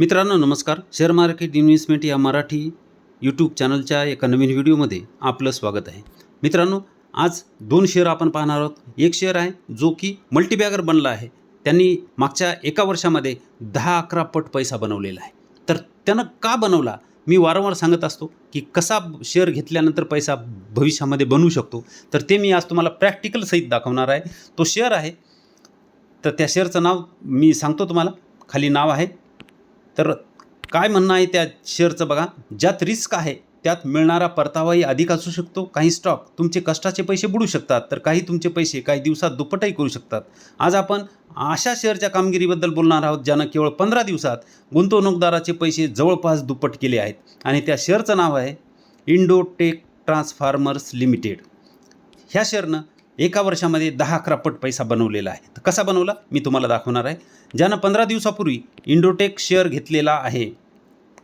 मित्रांनो नमस्कार. Share market investment या मराठी यूट्यूब चॅनलच्या एका नवीन व्हिडिओमध्ये आपलं स्वागत आहे. मित्रांनो आज दोन शेअर आपण पाहणार आहोत. एक शेअर आहे जो की मल्टीबॅगर बनला आहे. त्यांनी मागच्या एका वर्षामध्ये दहा अकरा पट पैसा बनवलेला आहे. तर त्यानं का बनवला? मी वारंवार सांगत असतो की कसा शेअर घेतल्यानंतर पैसा भविष्यामध्ये बनवू शकतो? तर ते मी आज तुम्हाला प्रॅक्टिकल सहित दाखवणार आहे. तो शेअर आहे. तर त्या शेअरचं नाव मी सांगतो तुम्हाला. खाली नाव आहे. तर काय म्हणणं आहे त्या शेअरचं बघा? ज्यात रिस्क आहे त्यात मिळणारा परतावाही अधिक असू शकतो काही स्टॉक तुमचे कष्टाचे पैसे बुडू शकतात तर काही तुमचे पैसे काही दिवसात दुप्पटही करू शकतात. आज आपण अशा शेअरच्या कामगिरीबद्दल बोलणार आहोत ज्यानं केवळ पंधरा दिवसात गुंतवणूकदाराचे पैसे जवळपास दुप्पट केले आहेत. आणि त्या शेअरचं नाव आहे इंडोटेक ट्रान्सफार्मर्स लिमिटेड ह्या शेअरनं एका वर्षामध्ये दहा अकरा पट पैसा बनवलेला आहे. तर कसा बनवला? मी तुम्हाला दाखवणार आहे. ज्यानं पंधरा दिवसापूर्वी इंडोटेक शेअर घेतलेला आहे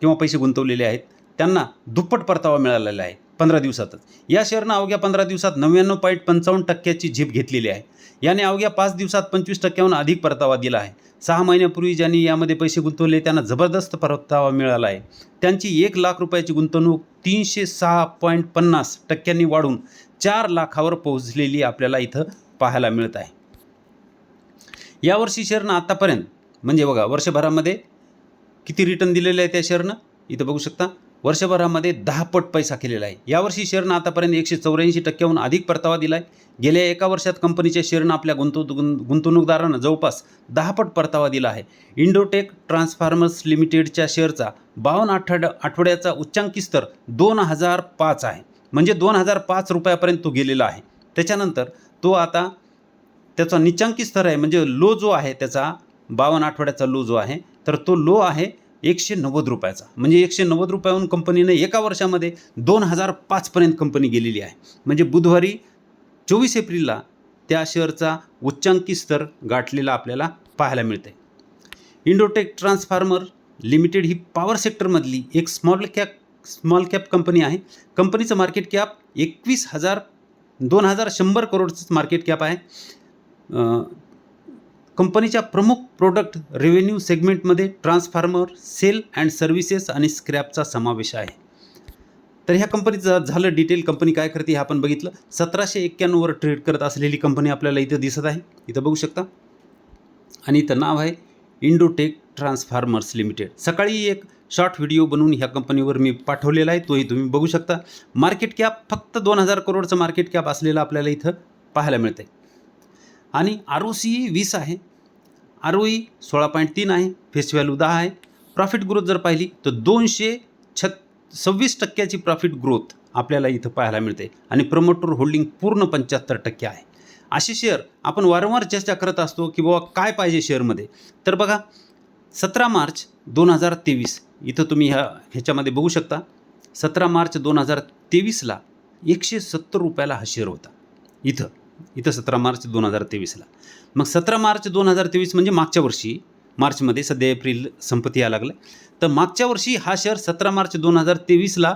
किंवा पैसे गुंतवलेले आहेत त्यांना दुप्पट परतावा मिळालेला आहे पंधरा दिवसातच. या शेअरनं अवघ्या पंधरा दिवसात नव्याण्णव पॉईंट पंचावन्न टक्क्याची झीप घेतलेली आहे. याने अवघ्या पाच दिवसात पंचवीस टक्क्याहून अधिक परतावा दिला आहे. सहा महिन्यापूर्वी ज्यांनी यामध्ये पैसे गुंतवले त्यांना जबरदस्त परतावा मिळाला आहे. त्यांची एक लाख रुपयाची गुंतवणूक तीनशे सहा पॉईंट पन्नास टक्क्यांनी वाढून चार लाखावर पोहोचलेली आपल्याला इथं पाहायला मिळत आहे. यावर्षी शेअरनं आत्तापर्यंत म्हणजे बघा वर्षभरामध्ये किती रिटर्न दिलेलं आहे त्या शेअरनं इथं बघू शकता वर्षभरामध्ये दहा पट पैसा केलेला आहे. यावर्षी शेअरनं आतापर्यंत एकशे चौऱ्याऐंशी टक्क्याहून अधिक परतावा दिला आहे गेल्या एका वर्षात कंपनीच्या शेअरनं आपल्या गुंतवणूक गुंतवणूकदारांना जवळपास दहा पट परतावा दिला आहे. इंडोटेक ट्रान्सफार्मर्स लिमिटेडच्या शेअरचा बावन्न आठवड आठवड्याचा उच्चांकी स्तर दोन हजार पाच आहे. म्हणजे दोन हजार पाच रुपयापर्यंत तो गेलेला आहे. त्याच्यानंतर तो आता त्याचा निचांकी स्तर आहे म्हणजे लो जो आहे त्याचा बावन्न आठवड्याचा लो जो आहे तर तो लो आहे एकशे नव्वद रुपयाचा. म्हणजे एकशे नव्वद रुपयाहून कंपनीने एका वर्षामध्ये दोन हजार पाचपर्यंत कंपनी गेलेली आहे. म्हणजे बुधवारी चोवीस एप्रिलला त्या शेअरचा उच्चांकी स्तर गाठलेला आपल्याला पाहायला मिळते इंडोटेक ट्रान्सफार्मर लिमिटेड ही पॉवर सेक्टरमधली एक small cap small cap company आहे. कंपनीचं मार्केट कॅप एकवीस हजार दोन हजार शंभर करोडचं मार्केट कॅप आहे. कंपनीच्या प्रमुख प्रोडक्ट रेव्हेन्यू सेगमेंटमध्ये ट्रान्सफॉर्मर सेल अँड सर्व्हिसेस आणि स्क्रॅपचा समावेश आहे. तर ह्या कंपनीचं झालं डिटेल कंपनी काय करते हे आपण बघितलं. सतराशे एक्क्याण्णववर ट्रेड करत असलेली कंपनी आपल्याला इथं दिसत आहे. इथं बघू शकता. आणि इथं नाव आहे इंडोटेक ट्रान्सफार्मर्स लिमिटेड सकाळी एक शॉर्ट व्हिडिओ बनवून ह्या कंपनीवर मी पाठवलेला आहे तोही तुम्ही बघू शकता. मार्केट कॅप फक्त दोन हजार करोडचं मार्केट कॅप असलेलं आपल्याला इथं पाहायला मिळते आणि आर ओ सी वीस आहे. आर ओ ई सोळा पॉईंट तीन आहे फेस व्हॅल्यू दहा आहे. प्रॉफिट ग्रोथ जर पाहिली तर दोनशे छत सव्वीस टक्क्याची प्रॉफिट ग्रोथ आपल्याला इथं पाहायला मिळते आणि प्रमोटर होल्डिंग पूर्ण पंच्याहत्तर टक्के आहे. असे शेअर आपण वारंवार चर्चा करत असतो की बाबा काय पाहिजे शेअरमध्ये तर बघा सतरा मार्च दोन हजार तेवीस. इथं तुम्ही ह्या ह्याच्यामध्ये बघू शकता सतरा मार्च दोन हजार तेवीसला एकशे सत्तर रुपयाला हा शेअर होता. इथं इथं सतरा मार्च दोन हजार तेवीसला. मग सतरा मार्च दोन हजार तेवीस म्हणजे मागच्या वर्षी मार्चमध्ये सध्या एप्रिल संपत्ती यायला लागलं. तर मागच्या वर्षी हा शेअर सतरा मार्च दोन हजार तेवीसला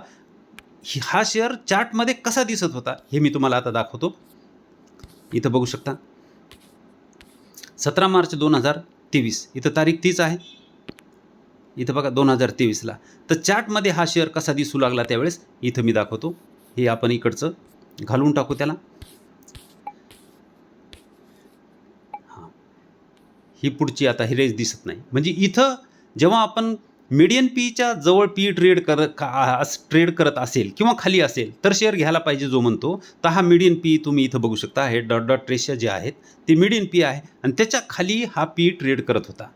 हा शेअर चार्टमध्ये कसा दिसत होता हे मी तुम्हाला आता दाखवतो. इथं बघू शकता. सतरा मार्च दोन हजार तेवीस. इथं तारीख तीच आहे. इथं बघा दोन हजार तेवीसला. तर चार्टमध्ये हा शेअर कसा दिसू लागला त्यावेळेस? इथं मी दाखवतो. हे आपण इकडचं घालून टाकू त्याला. हां. ही पुढची आता ही रेस दिसत नाही. म्हणजे इथं जेव्हा आपण मीडियन पीच्या जवळ पी ट्रेड करत का ट्रेड करत असेल किंवा खाली असेल तर शेअर घ्यायला पाहिजे जो म्हणतो तर हा मीडियन पी तुम्ही इथं बघू शकता. हे डॉट डॉट रेषा जे आहेत ते मीडियन पी आहे. आणि त्याच्याखाली हा पी ट्रेड करत होता.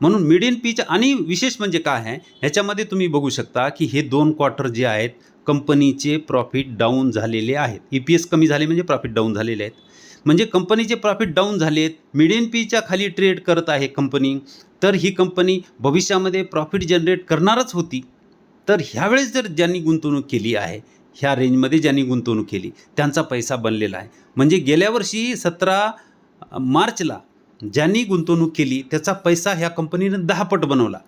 म्हणून मीडियन पीच्या आणि विशेष म्हणजे काय आहे ह्याच्यामध्ये तुम्ही बघू शकता की हे दोन क्वार्टर जे आहेत कंपनीचे प्रॉफिट डाऊन झालेले आहेत. ई पी एस कमी झाले म्हणजे प्रॉफिट डाऊन झालेले आहेत. म्हणजे कंपनीचे प्रॉफिट डाऊन झालेत मिडियन पीच्या खाली ट्रेड करत आहे कंपनी तर ही कंपनी भविष्यामध्ये प्रॉफिट जनरेट करणारच होती. तर ह्यावेळेस जर ज्यांनी गुंतवणूक केली आहे ह्या रेंजमध्ये ज्यांनी गुंतवणूक केली त्यांचा पैसा बनलेला आहे. म्हणजे गेल्या वर्षी सतरा मार्चला ज्यांनी गुंतवणूक केली त्याचा पैसा ह्या कंपनीनं दहा पट बनवला.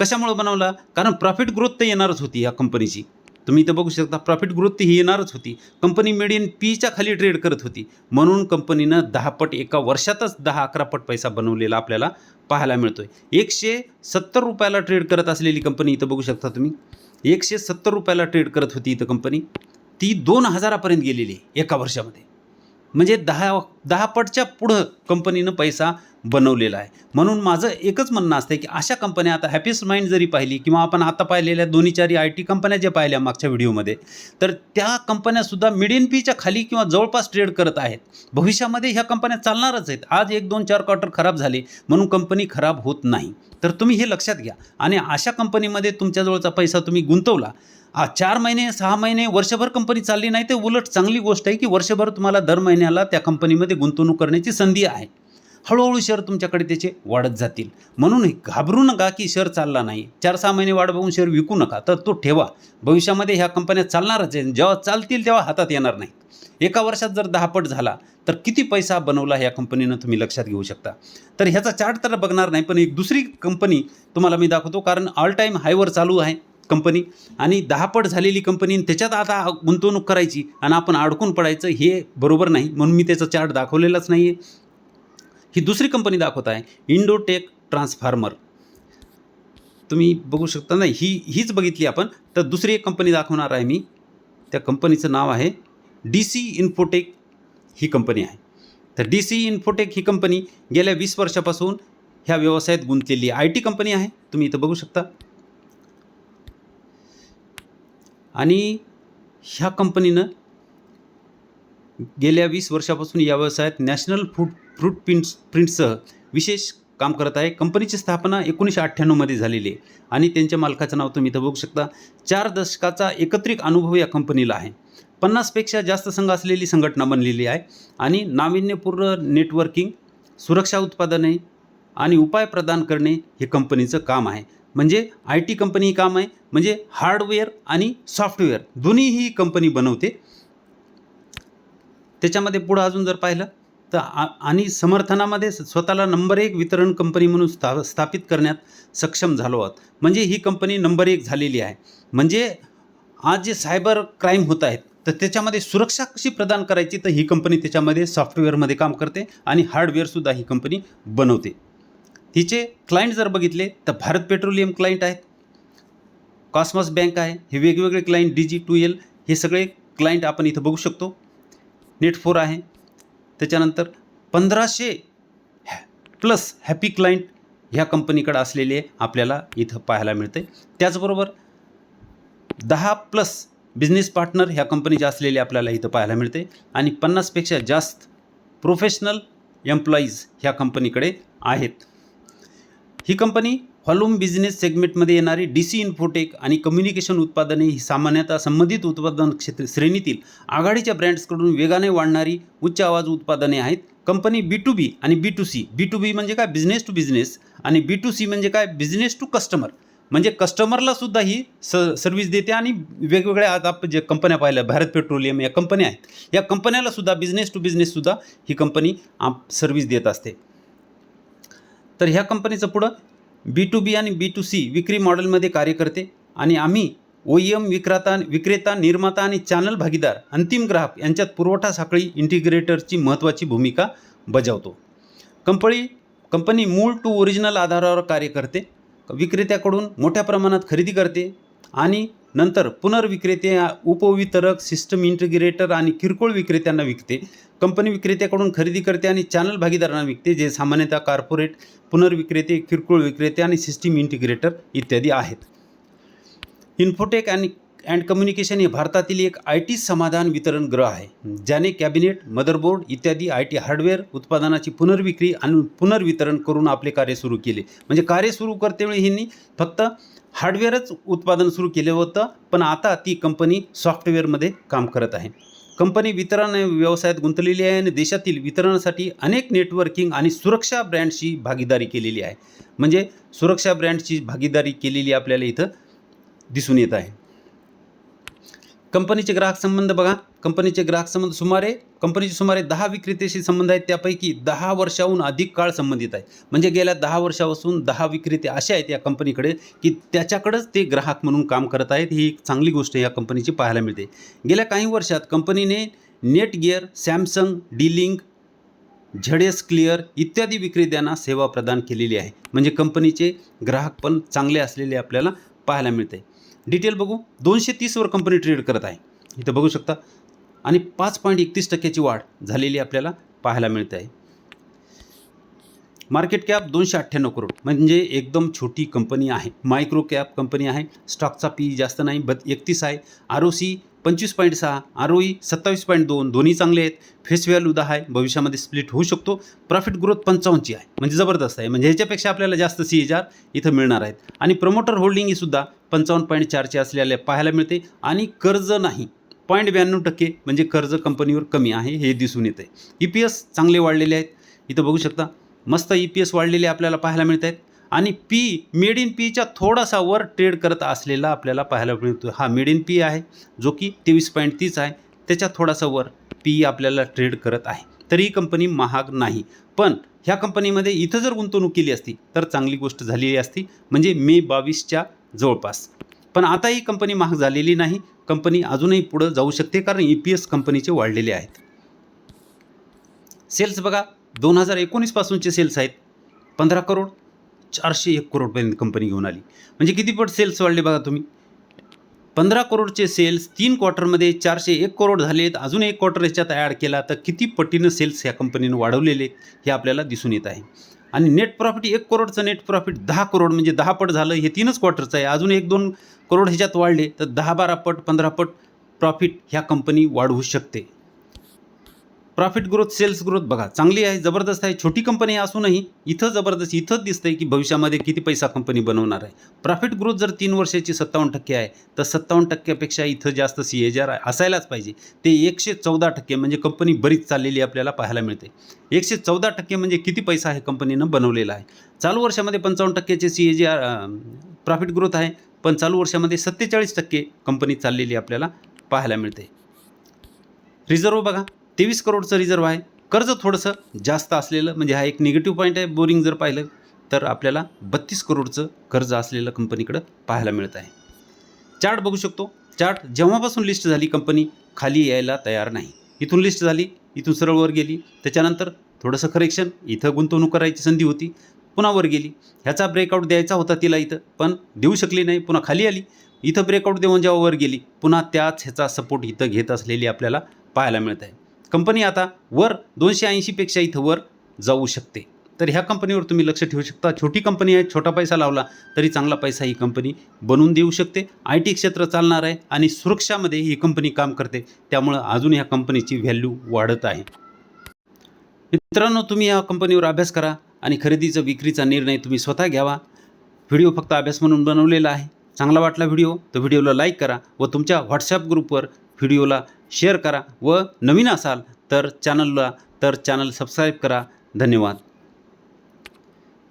कशामुळे बनवला? कारण प्रॉफिट ग्रोथ तर येणारच होती या कंपनीची तुम्ही इथं बघू शकता प्रॉफिट ग्रोथ ही येणारच होती. कंपनी मिडियन पीच्या खाली ट्रेड करत होती. म्हणून कंपनीनं दहा पट एका वर्षातच दहा अकरा पट पैसा बनवलेला आपल्याला पाहायला मिळतोय. एकशे सत्तर रुपयाला ट्रेड करत असलेली कंपनी इथं बघू शकता तुम्ही. एकशे सत्तर रुपयाला ट्रेड करत होती इथं कंपनी ती दोन हजारापर्यंत गेलेली आहे एका वर्षामध्ये. म्हणजे दहा दहा पटच्या पुढं कंपनीनं पैसा बनवलेला आहे. म्हणून माझं एकच म्हणणं असतं की अशा कंपन्या आता हॅपीस्ट माइंड जरी पाहिली किंवा आपण आता पाहिलेल्या दोन्ही चारी आय टी कंपन्या ज्या पाहिल्या मागच्या व्हिडिओमध्ये तर त्या कंपन्यासुद्धा मिडियन पीच्या खाली किंवा जवळपास ट्रेड करत आहेत. भविष्यामध्ये ह्या कंपन्या चालणारच आहेत. आज एक दोन चार क्वार्टर खराब झाले म्हणून कंपनी खराब होत नाही. तर तुम्ही हे लक्षात घ्या. आणि अशा कंपनीमध्ये तुमच्याजवळचा पैसा तुम्ही गुंतवला हा चार महिने सहा महिने वर्षभर कंपनी चालली नाही ते उलट चांगली गोष्ट आहे की वर्षभर तुम्हाला दर महिन्याला त्या कंपनीमध्ये गुंतवणूक करण्याची संधी आहे. हळूहळू शेअर तुमच्याकडे त्याचे वाढत जातील. म्हणून घाबरू नका की शेअर चालला नाही. चार सहा महिने वाढ बघून शेअर विकू नका तर तो ठेवा. भविष्यामध्ये ह्या कंपन्या चालणारच आहे. जेव्हा चालतील तेव्हा हातात येणार नाही. एका वर्षात जर दहापट झाला तर किती पैसा बनवला ह्या कंपनीनं तुम्ही लक्षात घेऊ शकता. तर ह्याचा चार्ट तर बघणार नाही पण एक दुसरी कंपनी तुम्हाला मी दाखवतो कारण ऑल टाईम हायवर चालू आहे. कंपनी आणि दहापट झालेली कंपनी आणि त्याच्यात आता गुंतवणूक करायची आणि आपण अडकून पडायचं हे बरोबर नाही. म्हणून मी त्याचा चार्ट दाखवलेलाच नाही आहे ही दुसरी कंपनी दाखवत आहे इंडोटेक ट्रान्सफार्मर तुम्ही बघू शकता नाही ही हीच बघितली आपण. तर दुसरी एक कंपनी दाखवणार आहे मी. त्या कंपनीचं नाव आहे डी सी इन्फोटेक ही कंपनी आहे. तर डी सी इन्फोटेक ही कंपनी गेल्या वीस वर्षापासून ह्या व्यवसायात गुंतलेली आय टी कंपनी आहे. तुम्ही इथं बघू शकता. आणि ह्या कंपनीनं गेल्या वीस वर्षापासून या व्यवसायात नॅशनल फ्रूट फ्रूट प्रिंट्स प्रिंटसह विशेष काम करत आहे. कंपनीची स्थापना एकोणीसशे अठ्ठ्याण्णवमध्ये झालेली आहे आणि त्यांच्या मालकाचं नाव तुम्ही इथं बघू शकता. चार दशकाचा एकत्रित अनुभव या कंपनीला आहे. पन्नासपेक्षा जास्त संघ असलेली संघटना बनलेली आहे आणि नाविन्यपूर्ण नेटवर्किंग सुरक्षा उत्पादने आणि उपाय प्रदान करणे हे कंपनीचं काम आहे. म्हणजे आय टी कंपनी काम आहे म्हणजे हार्डवेअर आणि सॉफ्टवेअर दोन्हीही कंपनी बनवते. त्याच्यामध्ये पुढं अजून जर पाहिलं तर आ आणि समर्थनामध्ये स्वतःला नंबर एक वितरण कंपनी म्हणून स्था स्थापित करण्यात सक्षम झालो आहोत. म्हणजे ही कंपनी नंबर एक झालेली आहे. म्हणजे आज जे सायबर क्राईम होत आहेत तर त्याच्यामध्ये सुरक्षा कशी प्रदान करायची तर ही कंपनी त्याच्यामध्ये सॉफ्टवेअरमध्ये काम करते आणि हार्डवेअरसुद्धा ही कंपनी बनवते. हिचे क्लायंट जर बघितले तर भारत पेट्रोलियम क्लायंट आहेत. कॉस्मॉस बँक आहे हे वेगवेगळे client D G two L हे सगळे क्लायंट आपण इथं बघू शकतो. नेट फोर आहे. त्याच्यानंतर पंधराशे प्लस हॅपी क्लायंट ह्या कंपनीकडे असलेले आपल्याला इथं पाहायला मिळते त्याचबरोबर दहा प्लस बिझनेस पार्टनर ह्या कंपनीचे असलेले आपल्याला इथं पाहायला मिळते आणि पन्नासपेक्षा जास्त प्रोफेशनल एम्प्लॉईज ह्या कंपनीकडे आहेत. ही कंपनी व्हॉल्यूम बिझनेस सेगमेंटमध्ये येणारी डी सी इन्फोटेक आणि कम्युनिकेशन उत्पादने ही सामान्यतः संबंधित उत्पादन क्षेत्र श्रेणीतील आघाडीच्या ब्रँड्सकडून वेगाने वाढणारी उच्च आवाज उत्पादने आहेत. कंपनी बी टू बी आणि B to C. B to B म्हणजे काय? बिझनेस टू बिझनेस आणि बी टू सी म्हणजे काय? Business to customer. म्हणजे कस्टमरला सुद्धा ही स सर्व्हिस देते आणि वेगवेगळ्या आज आपण जे कंपन्या पाहिल्या भारत पेट्रोलियम या कंपन्या आहेत. या कंपन्याला सुद्धा बिझनेस टू बिझनेससुद्धा ही कंपनी आप सर्व्हिस देत असते. तर ह्या कंपनीचं पुढं बी टू बी आणि बी टू सी विक्री मॉडेलमध्ये कार्य करते. आणि आम्ही ओ एम विक्रेता विक्रेता निर्माता आणि चॅनल भागीदार अंतिम ग्राहक यांच्यात पुरवठा साखळी इंटिग्रेटरची महत्त्वाची भूमिका बजावतो. कंपनी कंपनी मूळ टू ओरिजिनल आधारावर कार्य करते. विक्रेत्याकडून मोठ्या प्रमाणात खरेदी करते. आणि नंतर पुनर्विक्रेते उपवितरक सिस्टम इंटिग्रेटर आणि किरकोळ विक्रेत्यांना विकते. कंपनी विक्रेत्याकडून खरेदी करते आणि चॅनल भागीदारांना विकते जे सामान्यतः कॉर्पोरेट पुनर्विक्रेते किरकोळ विक्रेते आणि सिस्टीम इंटिग्रेटर इत्यादी आहेत. इन्फोटेक आणि अँड कम्युनिकेशन हे भारतातील एक आय टी समाधान वितरण ग्रह आहे ज्याने कॅबिनेट मदरबोर्ड इत्यादी आय टी हार्डवेअर उत्पादनाची पुनर्विक्री आणि पुनर्वितरण करून आपले कार्य सुरू केले. म्हणजे कार्य सुरू करतेवेळी ह्यांनी फक्त हार्डवेअरच उत्पादन सुरू केलं होतं पण आता ती कंपनी सॉफ्टवेअरमध्ये काम करत आहे. कंपनी वितरण व्यवसायात गुंतलेली आहे आणि देशातील वितरणासाठी अनेक नेटवर्किंग आणि सुरक्षा ब्रँडशी भागीदारी केलेली आहे. म्हणजे सुरक्षा ब्रँडची भागीदारी केलेली आपल्याला इथं दिसून येत आहे. कंपनीचे ग्राहक संबंध बघा. कंपनीचे ग्राहक संबंध सुमारे कंपनीचे सुमारे दहा विक्रेत्याशी संबंध आहेत. त्यापैकी दहा वर्षाहून अधिक काळ संबंधित आहे. म्हणजे गेल्या दहा वर्षापासून दहा विक्रेते असे आहेत या कंपनीकडे की त्याच्याकडंच ते ग्राहक म्हणून काम करत आहेत. ही एक चांगली गोष्ट या कंपनीची पाहायला मिळते. गेल्या काही वर्षात कंपनीने नेटगिअर सॅमसंग डिलिंक झडेस क्लिअर इत्यादी विक्रेत्यांना सेवा प्रदान केलेली आहे. म्हणजे कंपनीचे ग्राहक पण चांगले असलेले आपल्याला पाहायला मिळते. डिटेल बघू. दोनशे तीसवर कंपनी ट्रेड करत आहे. इथं बघू शकता. आणि पाच पॉईंट एकतीस टक्क्याची वाढ झालेली आपल्याला पाहायला मिळते आहे. मार्केट कॅप दोनशे अठ्ठ्याण्णव करोड म्हणजे एकदम छोटी कंपनी आहे. मायक्रो कॅप कंपनी आहे. स्टॉकचा पी जास्त नाही बत एकतीस आहे. आर ओ सी पंचवीस पॉईंट सहा आर सत्तावीस पॉईंट दोन दोन्ही चांगले आहेत. फेस व्हॅल्यू दहा आहे भविष्यामध्ये स्प्लिट होऊ शकतो. प्रॉफिट ग्रोथ पंचावन्नची आहे. म्हणजे जबरदस्त आहे. म्हणजे ह्याच्यापेक्षा आपल्याला जास्त सी एच आर इथं मिळणार आहेत. आणि प्रमोटर होल्डिंग ही सुद्धा पंचावन्न पॉईंट चारचे असलेले पाहायला मिळते. आणि कर्ज नाही. पॉईंट ब्याण्णव टक्के म्हणजे कर्ज कंपनीवर कमी आहे हे दिसून येतं आहे ई पी एस चांगले वाढलेले आहेत. इथं बघू शकता. मस्त ई पी एस वाढलेले आपल्याला पाहायला मिळत आहेत आणि पी मेड इन पीच्या थोडासा वर ट्रेड करत असलेला आपल्याला पाहायला मिळतो. हा मेड इन पी आहे जो की तेवीस पॉईंट तीस आहे. त्याच्या थोडासा वर पी आपल्याला ट्रेड करत आहे. तरी ही कंपनी महाग नाही. पण ह्या कंपनीमध्ये इथं जर गुंतवणूक केली असती तर चांगली गोष्ट झालेली असती. म्हणजे मे बावीसच्या जवळपास. पण आता ही कंपनी महाग झालेली नाही. कंपनी अजूनही पुढं जाऊ शकते कारण ई पी एस कंपनीचे वाढलेले आहेत. सेल्स बघा दोन हजार एकोणीसपासूनचे सेल्स आहेत. पंधरा करोड चारशे एक करोडपर्यंत कंपनी घेऊन आली. म्हणजे किती पट सेल्स वाढले बघा तुम्ही? पंधरा करोडचे सेल्स तीन क्वार्टरमध्ये चारशे एक करोड झालेत. अजून एक क्वार्टर याच्यात ॲड केला तर किती पटीनं सेल्स ह्या कंपनीनं वाढवलेले हे आपल्याला दिसून येत आहे. आणि नेट प्रॉफिट एक करोडचं नेट प्रॉफिट दहा करोड म्हणजे दहा पट झालं. हे तीनच क्वार्टरचं आहे. अजून एक दोन करोड ह्याच्यात वाढले तर दहा बारा पट पंधरा पट प्रॉफिट ह्या कंपनी वाढवू शकते. प्रॉफिट ग्रोथ सेल्स ग्रोथ बघा चांगली आहे जबरदस्त आहे छोटी कंपनी असूनही इथं जबरदस्त इथंच दिसतंय की भविष्यामध्ये किती पैसा कंपनी बनवणार आहे. प्रॉफिट ग्रोथ जर तीन वर्षाची सत्तावन्न टक्के आहे तर सत्तावन्न टक्क्यापेक्षा इथं जास्त सी एच आर असायलाच पाहिजे. ते एकशे चौदा टक्के म्हणजे कंपनी बरीच चाललेली आपल्याला पाहायला मिळते. एकशे चौदा टक्के म्हणजे किती पैसा आहे कंपनीनं बनवलेला आहे. चालू वर्षामध्ये पंचावन्न टक्क्याचे C A G R profit growth आहे पण चालू वर्षामध्ये सत्तेचाळीस टक्के कंपनी चाललेली आपल्याला पाहायला मिळते. रिझर्व बघा. तेवीस करोडचं रिझर्व आहे. कर्ज थोडंसं जास्त असलेलं म्हणजे हा एक निगेटिव्ह पॉईंट आहे बोरिंग जर पाहिलं तर आपल्याला बत्तीस करोडचं कर्ज असलेलं कंपनीकडं पाहायला मिळत आहे. चार्ट बघू शकतो. चार्ट जेव्हापासून लिस्ट झाली कंपनी खाली यायला तयार नाही. इथून लिस्ट झाली इथून सरळ वर गेली. त्याच्यानंतर थोडंसं करेक्शन इथं गुंतवणूक करायची संधी होती पुन्हा वर गेली. ह्याचा ब्रेकआउट द्यायचा होता तिला इथं पण देऊ शकली नाही पुन्हा खाली आली. इथं ब्रेकआउट देऊन जेव्हा वर गेली पुन्हा त्याच ह्याचा सपोर्ट इथं घेत असलेली आपल्याला पाहायला मिळत आहे. कंपनी आता वर दोनशे ऐंशीपेक्षा इथं वर जाऊ शकते. तर ह्या कंपनीवर तुम्ही लक्ष ठेवू शकता. छोटी कंपनी आहे छोटा पैसा लावला तरी चांगला पैसा ही कंपनी बनवून देऊ शकते. आय टी क्षेत्र चालणार आहे आणि सुरक्षामध्ये ही कंपनी काम करते. त्यामुळं अजून ह्या कंपनीची व्हॅल्यू वाढत आहे. मित्रांनो तुम्ही या कंपनीवर अभ्यास करा आणि खरेदीचा विक्रीचा निर्णय तुम्ही स्वतः घ्यावा. व्हिडिओ फक्त अभ्यास म्हणून बनवलेला आहे. चांगला वाटला व्हिडिओ तर व्हिडिओला लाईक करा व तुमच्या व्हॉट्सॲप ग्रुपवर व्हिडिओला शेअर करा व नवीन असाल तर चॅनलला तर चॅनल सबस्क्राईब करा. धन्यवाद.